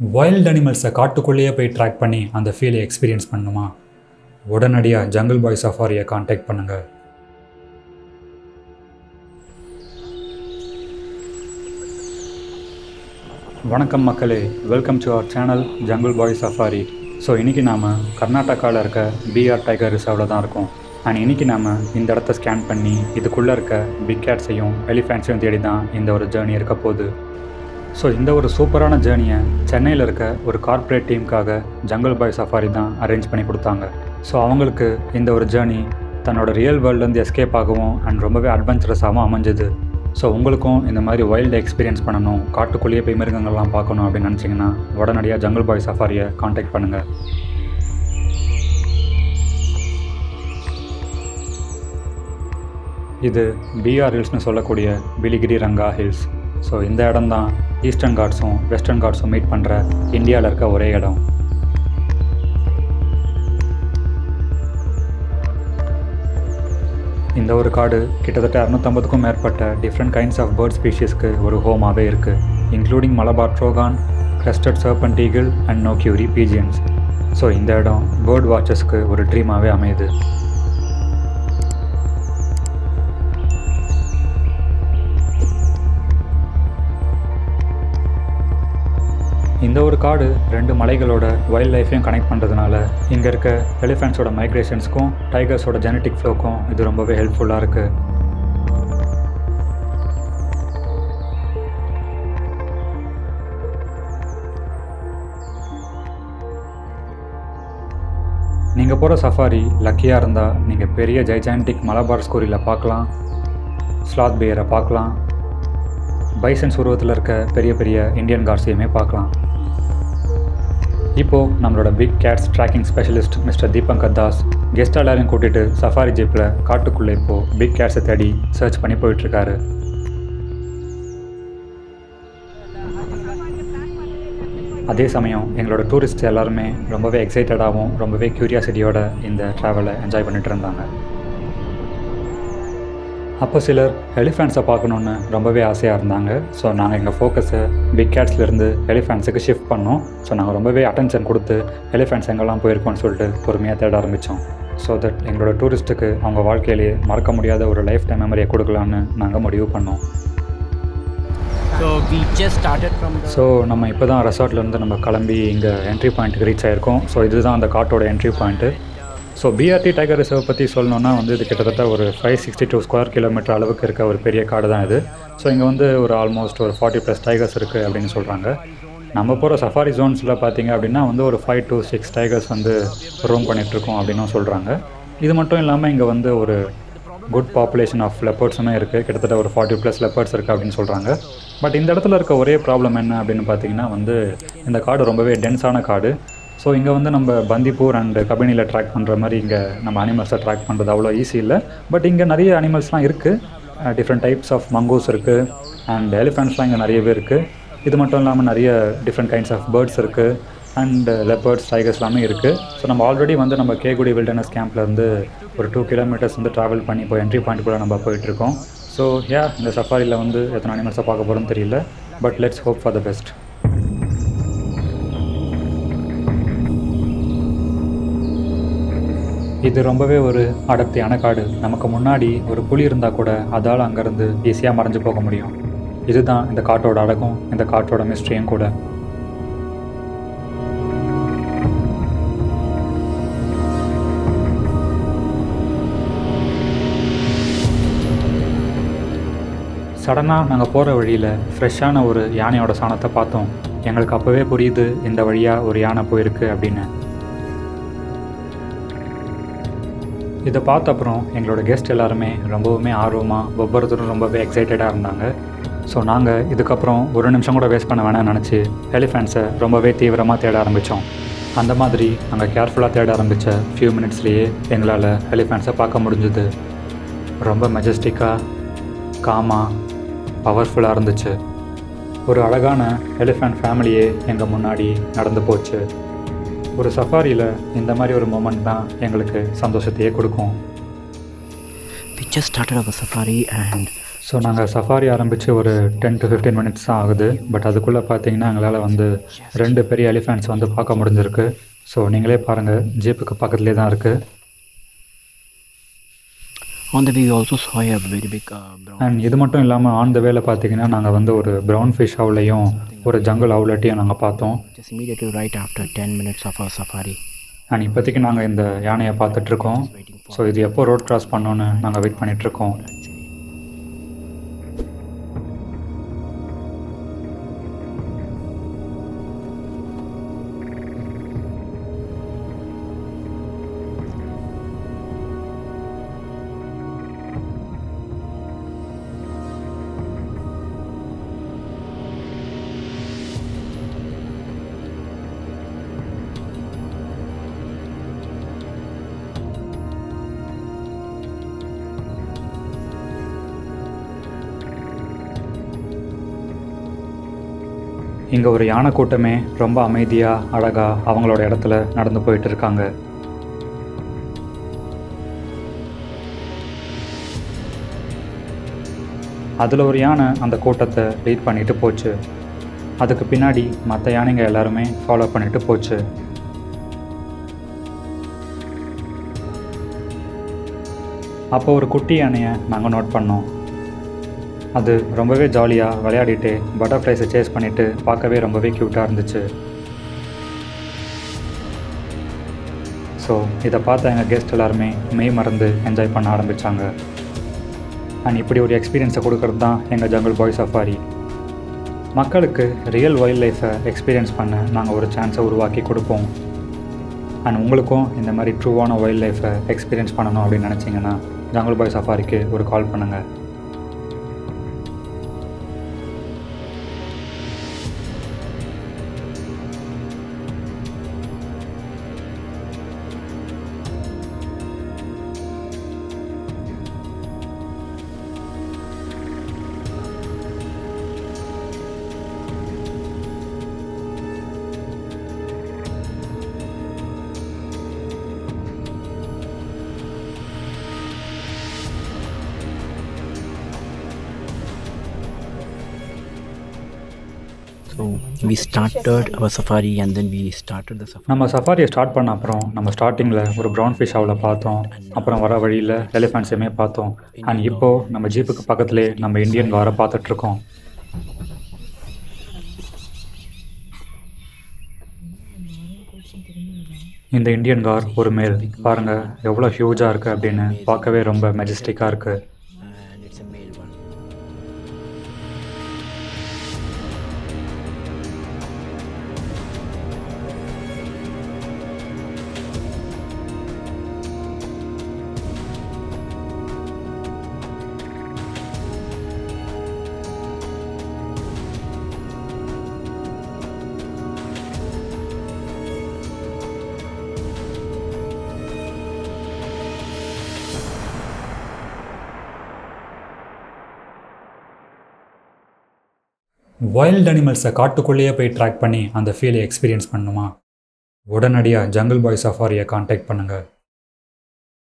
Wild அனிமல்ஸை காட்டுக்குள்ளேயே போய் track பண்ணி அந்த ஃபீலை எக்ஸ்பீரியன்ஸ் பண்ணணுமா உடனடியாக ஜங்கிள் பாய் சஃபாரியை காண்டாக்ட் பண்ணுங்கள் வணக்கம் மக்களே. Welcome to our channel jungle boy safari so இன்றைக்கி நாம் கர்நாடகாவில் இருக்க பிஆர் டைகர் ரிசர்வில் தான் இருக்கோம். அண்ட் இன்றைக்கி நாம் இந்த இடத்த ஸ்கேன் பண்ணி இதுக்குள்ளே இருக்க பிக் கேட்ஸையும் எலிஃபேண்ட்ஸையும் தேடி தான் இந்த ஒரு ஜேர்னி இருக்க போகுது. ஸோ இந்த ஒரு சூப்பரான ஜேர்னியை சென்னையில் இருக்க ஒரு கார்ப்பரேட் டீமுக்காக ஜங்கல் பாய் சஃபாரி தான் அரேஞ்ச் பண்ணி கொடுத்தாங்க. ஸோ அவங்களுக்கு இந்த ஒரு ஜேர்னி தன்னோட ரியல் வேர்ல்டுலேருந்து எஸ்கேப் ஆகவும் அண்ட் ரொம்பவே அட்வென்ச்சரஸாகவும் அமைஞ்சது. ஸோ உங்களுக்கும் இந்த மாதிரி வைல்டு எக்ஸ்பீரியன்ஸ் பண்ணணும் காட்டுக்குள்ளேயே போய் மிருகங்கள்லாம் பார்க்கணும் அப்படின்னு நினச்சிங்கன்னா உடனடியாக ஜங்கல் பாய் சஃபாரியை காண்டாக்ட் பண்ணுங்கள் இது பிஆர் ஹில்ஸ்னு சொல்லக்கூடிய பிலிகிரி ரங்கா ஹில்ஸ் ஸோ இந்த இடம்தான் ஈஸ்டர்ன் காட்ஸும் வெஸ்டர்ன் காட்ஸும் மீட் பண்ணுற இந்தியாவில் இருக்க ஒரே இடம். இந்த ஒரு காடு கிட்டத்தட்ட அறுநூத்தம்பதுக்கும் மேற்பட்ட டிஃப்ரெண்ட் கைண்ட்ஸ் ஆஃப் பேர்ட் ஸ்பீஷீஸ்க்கு ஒரு ஹோமாகவே இருக்குது including Malabar trogon crested serpent eagle and நோக்யூரி pigeons so இந்த இடம் பேர்ட் வாட்சஸ்க்கு ஒரு ட்ரீமாகவே அமையுது. இந்த ஒரு காடு ரெண்டு மலைகளோட வைல்ட் லைஃப்பையும் கனெக்ட் பண்ணுறதுனால இங்கே இருக்க எலிஃபெண்ட்ஸோட மைக்ரேஷன்ஸ்க்கும் டைகர்ஸோட ஜெனட்டிக் ஃப்ளோக்கும் இது ரொம்பவே ஹெல்ப்ஃபுல்லாக இருக்குது நீங்கள் போகிற சஃபாரி லக்கியாக இருந்தால் நீங்கள் பெரிய ஜைஜான்டிக் மலபார் ஸ்கோரியில் பார்க்கலாம் ஸ்லாத் பியரை பார்க்கலாம் பைசன்ஸ் உருவத்தில் இருக்க பெரிய பெரிய இந்தியன் கார்ஸையுமே பார்க்கலாம். இப்போது நம்மளோட big cats tracking specialist mister Dipankar Das guest எல்லாரையும் கூட்டிகிட்டு சஃபாரி ஜீப்பில் காட்டுக்குள்ளே இப்போது பிக் கேட்ஸை தேடி சர்ச் பண்ணி போயிட்டுருக்காரு. அதே சமயம் எங்களோட டூரிஸ்ட் எல்லாருமே ரொம்பவே எக்ஸைட்டடாகவும் ரொம்பவே க்யூரியாசிட்டியோட இந்த ட்ராவலை என்ஜாய் பண்ணிட்டு இருந்தாங்க. அப்போ சிலர் எலிஃபெண்ட்ஸை பார்க்கணுன்னு ரொம்பவே ஆசையாக இருந்தாங்க. ஸோ நாங்கள் எங்கள் ஃபோக்கஸை பிக் கேட்ஸ்லேருந்து எலிஃபெண்ட்ஸுக்கு ஷிஃப்ட் பண்ணோம். ஸோ நாங்கள் ரொம்பவே அட்டென்ஷன் கொடுத்து எலிஃபெண்ட்ஸ் எங்கெல்லாம் போயிருக்கோம்னு சொல்லிட்டு பொறுமையாக தேட ஆரம்பித்தோம் ஸோ தட் எங்களோட டூரிஸ்ட்டுக்கு அவங்க வாழ்க்கையிலேயே மறக்க முடியாத ஒரு லைஃப் டைம் மெமரியை கொடுக்கலான்னு நாங்கள் முடிவு பண்ணோம். ஸோ நம்ம இப்போ தான் ரெசார்ட்லேருந்து நம்ம கிளம்பி இங்கே என்ட்ரி பாயிண்ட்டுக்கு ரீச் ஆயிருக்கோம். ஸோ இதுதான் அந்த காட்டோட entry point so BRT tiger reserve பற்றி சொல்லணுன்னா வந்து இது கிட்டத்தட்ட ஒரு five sixty two square kilometre அளவுக்கு இருக்க ஒரு பெரிய காடு தான் இது. ஸோ இங்கே வந்து ஒரு ஆல்மோஸ்ட் ஒரு ஃபார்ட்டி ப்ளஸ் டைகர்ஸ் இருக்குது அப்படின்னு சொல்கிறாங்க நம்ம போகிற சஃபாரி ஜோன்ஸில் பார்த்தீங்க அப்படின்னா வந்து ஒரு ஃபைவ் டு சிக்ஸ் டைகர்ஸ் வந்து ரூம் பண்ணிகிட்ருக்கோம் அப்படின்னும் சொல்கிறாங்க இது மட்டும் இல்லாமல் இங்கே வந்து ஒரு குட் பாப்புலேஷன் ஆஃப் லெப்பர்ட்ஸுமே இருக்குது கிட்டத்தட்ட ஒரு ஃபார்ட்டி ப்ளஸ் லெப்பர்ட்ஸ் இருக்குது அப்படின்னு சொல்கிறாங்க பட் இந்த இடத்துல இருக்க ஒரே ப்ராப்ளம் என்ன அப்படின்னு பார்த்தீங்கன்னா வந்து இந்த காடு ரொம்பவே டென்ஸான காடு. ஸோ இங்கே வந்து நம்ம பந்திப்பூர் அண்ட் கபினியில் ட்ராக் பண்ணுற மாதிரி இங்கே நம்ம அனிமல்ஸை ட்ராக் பண்ணுறது அவ்வளோ ஈஸி இல்லை. பட் இங்கே நிறைய அனிமல்ஸ்லாம் இருக்குது டிஃப்ரெண்ட் டைப்ஸ் ஆஃப் மங்கோஸ் இருக்குது அண்ட் எலிஃபெண்ட்ஸ்லாம் இங்கே நிறையவே இருக்குது இது மட்டும் இல்லாமல் நிறைய டிஃப்ரெண்ட் கைண்ட்ஸ் ஆஃப் பேர்ட்ஸ் இருக்குது அண்ட் லெப்பர்ட்ஸ் டைகர்ஸ் எல்லாமே இருக்குது ஸோ நம்ம ஆல்ரெடி வந்து நம்ம கேகுடி வில்டர்னஸ் கேம்ப்லேருந்து ஒரு டூ கிலோமீட்டர்ஸ் வந்து ட்ராவல் பண்ணி இப்போ என்ட்ரி பாயிண்ட் கூட நம்ம போயிட்டுருக்கோம் ஸோ யா இந்த சஃபாரியில் வந்து எத்தனை அனிமல்ஸை பார்க்க போகிறோம்னு தெரியல. But let's hope for the best இது ரொம்பவே ஒரு அடர்த்தியான காடு. நமக்கு முன்னாடி ஒரு புலி இருந்தால் கூட அதால் அங்கேருந்து ஈஸியாக மறைஞ்சு போக முடியும். இதுதான் இந்த காட்டோட அழகும் இந்த காட்டோட மிஸ்ட்ரியும் கூட. சடனாக நாங்கள் போகிற வழியில் ஃப்ரெஷ்ஷான ஒரு யானையோட சாணத்தை பார்த்தோம். எங்களுக்கு அப்போவே புரியுது இந்த வழியாக ஒரு யானை போயிருக்கு அப்படின்னு. இதை பார்த்த அப்புறம் எங்களோட கெஸ்ட் எல்லாருமே ரொம்பவுமே ஆர்வமாக ஒவ்வொருத்தரும் ரொம்பவே எக்ஸைட்டடாக இருந்தாங்க. ஸோ நாங்கள் இதுக்கப்புறம் ஒரு நிமிஷம் கூட வேஸ்ட் பண்ண வேணாம்னு நினச்சி எலிஃபெண்ட்ஸை ரொம்பவே தீவிரமாக தேட ஆரம்பித்தோம் அந்த மாதிரி நாங்கள் கேர்ஃபுல்லாக தேட ஆரம்பித்த ஃபியூ மினிட்ஸ்லேயே எங்களால் எலிஃபெண்ட்ஸை பார்க்க முடிஞ்சுது. ரொம்ப மெஜஸ்டிக்காக காமாக பவர்ஃபுல்லாக இருந்துச்சு. ஒரு அழகான எலிஃபெண்ட் ஃபேமிலியே எங்கள் முன்னாடி நடந்து போச்சு. ஒரு சஃபாரியில் இந்த மாதிரி ஒரு மூமெண்ட் தான் எங்களுக்கு சந்தோஷத்தையே கொடுக்கும். Just started our safari and so நாங்கள் சஃபாரி ஆரம்பித்து ஒரு டென் டு ஃபிஃப்டீன் மினிட்ஸ் தான் ஆகுது. பட் அதுக்குள்ளே பார்த்தீங்கன்னா எங்களால் வந்து ரெண்டு பெரிய எலிஃபெண்ட்ஸ் வந்து பார்க்க முடிஞ்சிருக்கு. ஸோ நீங்களே பாருங்கள் ஜீப்புக்கு பக்கத்துலேயே தான் இருக்குது We also saw a very big uh, brown. And இது மட்டும் இல்லாமல் ஆன் த வேல பார்த்தீங்கன்னா நாங்கள் வந்து ஒரு ப்ரௌன் ஃபிஷ் அவுலையும் ஒரு ஜங்கிள் அவுலட்டையும் நாங்கள் பார்த்தோம் immediately right after 10 minutes of our safari. And இப்போதைக்கு நாங்கள் இந்த யானையை பார்த்துட்ருக்கோம் ஸோ இது எப்போ ரோட் கிராஸ் பண்ணோன்னு நாங்கள் வெயிட் பண்ணிகிட்ருக்கோம் இங்கே ஒரு யானை கூட்டமே ரொம்ப அமைதியாக அழகாக அவங்களோட இடத்துல நடந்து போயிட்டு இருக்காங்க. அதில் ஒரு யானை அந்த கூட்டத்தை லீட் பண்ணிட்டு போச்சு. அதுக்கு பின்னாடி மற்ற யானைங்க எல்லாருமே ஃபாலோ பண்ணிட்டு போச்சு. அப்போ ஒரு குட்டி யானையை நாங்கள் நோட் பண்ணோம். அது ரொம்பவே ஜாலியாக விளையாடிட்டு பட்டர்ஃப்ளைஸை சேஸ் பண்ணிவிட்டு பார்க்கவே ரொம்பவே க்யூட்டாக இருந்துச்சு. ஸோ இதை பார்த்த எங்கள் கெஸ்ட் எல்லாருமே மெய் மறந்து என்ஜாய் பண்ண ஆரம்பித்தாங்க அண்ட் இப்படி ஒரு எக்ஸ்பீரியன்ஸை கொடுக்கறது தான் எங்கள் ஜங்கிள் பாய் சஃபாரி மக்களுக்கு ரியல் வைல்ட் லைஃப்பை எக்ஸ்பீரியன்ஸ் பண்ண நாங்கள் ஒரு சான்ஸை உருவாக்கி கொடுப்போம். அண்ட் உங்களுக்கும் இந்த மாதிரி ட்ரூவான வைல்ட் லைஃப்பை எக்ஸ்பீரியன்ஸ் பண்ணணும் அப்படின்னு நினச்சிங்கன்னா ஜங்கிள் பாய் சஃபாரிக்கு ஒரு கால் பண்ணுங்கள் so we started our safari and then we started the safari நம்ம சஃபாரியை ஸ்டார்ட் பண்ண அப்புறம் நம்ம ஸ்டார்டிங்கில் ஒரு ப்ரௌன் ஃபிஷ் அவ்வளோ பார்த்தோம். அப்புறம் வர வழியில் எலிஃபென்ட்ஸையுமே பார்த்தோம். அண்ட் இப்போது நம்ம ஜீப்புக்கு பக்கத்துலேயே நம்ம இந்தியன் காரை பார்த்துட்ருக்கோம். இந்த இந்தியன் கார் ஒரு மேல். பாருங்கள் எவ்வளோ ஹியூஜாக இருக்குது அப்படின்னு பார்க்கவே ரொம்ப மெஜஸ்டிக்காக இருக்குது வைல்ட் அனிமல்ஸை காட்டுக்குள்ளேயே போய் ட்ராக் பண்ணி அந்த ஃபீலை எக்ஸ்பீரியன்ஸ் பண்ணுமா? உடனடியாக ஜங்கிள் பாய் சஃபாரியை காண்டாக்ட் பண்ணுங்கள்